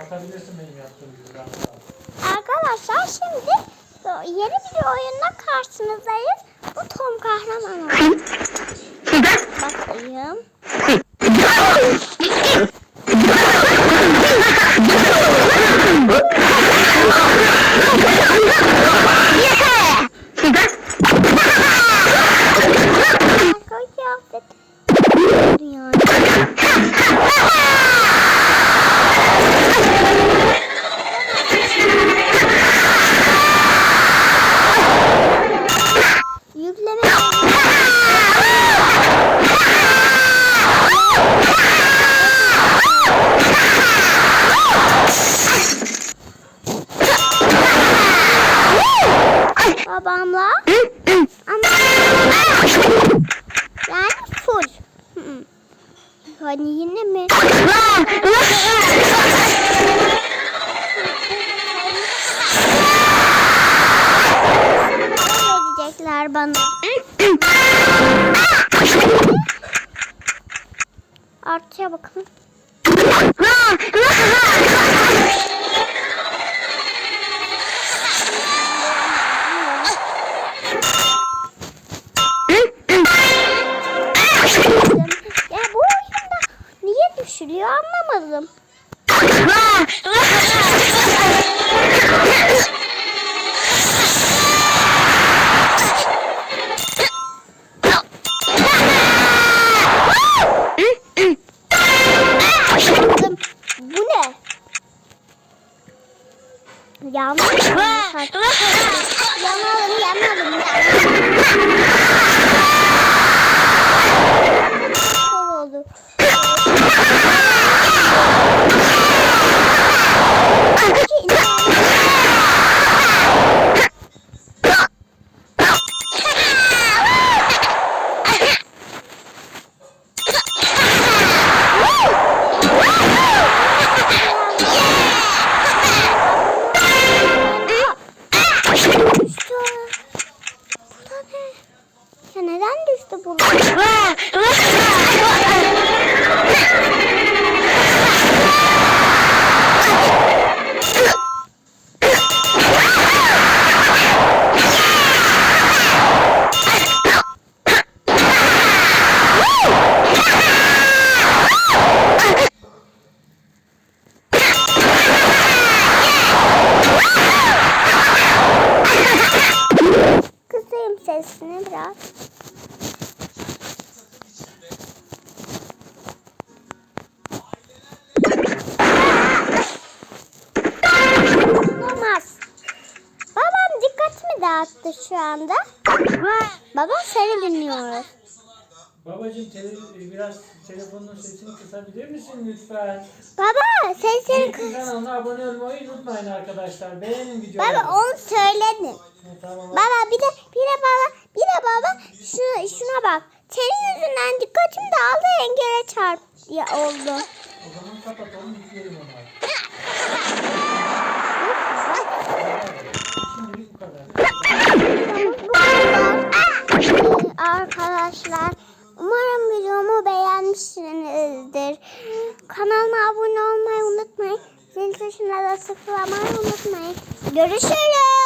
atabilirsin benim yaptığım gibi. Arkadaşlar şimdi yeni bir oyunla karşınızdayız. Bu Tom Kahraman. Bakayım. Babamla ama yani full. Hani yine mi? verecekler bana. Artıya bakın. Düşürüyor anlamadım. Bu ne? Yanlış sesini biraz. Olmaz. Babam dikkatimi dağıttı şu anda. Baba seni dinliyoruz. Babacım tele- biraz telefonun sesini kısabilir misin lütfen? Baba sen seni YouTube kanalına abone olmayı unutmayın arkadaşlar. Beğenin videoları. Baba onu söyledin. Ha, tamam. Baba bir de bir de baba bir de baba şu, şuna bak. Senin yüzünden dikkatim dağıldı engele çarp ya oldu. O zaman kapatalım yükleyelim onu. Şimdilik bu kadar. Bu kadar. Arkadaşlar umarım videomu beğenmişsinizdir. Kanalıma abone olmayı unutmayın. Zil tuşuna da tıklamayı unutmayın. Görüşürüz.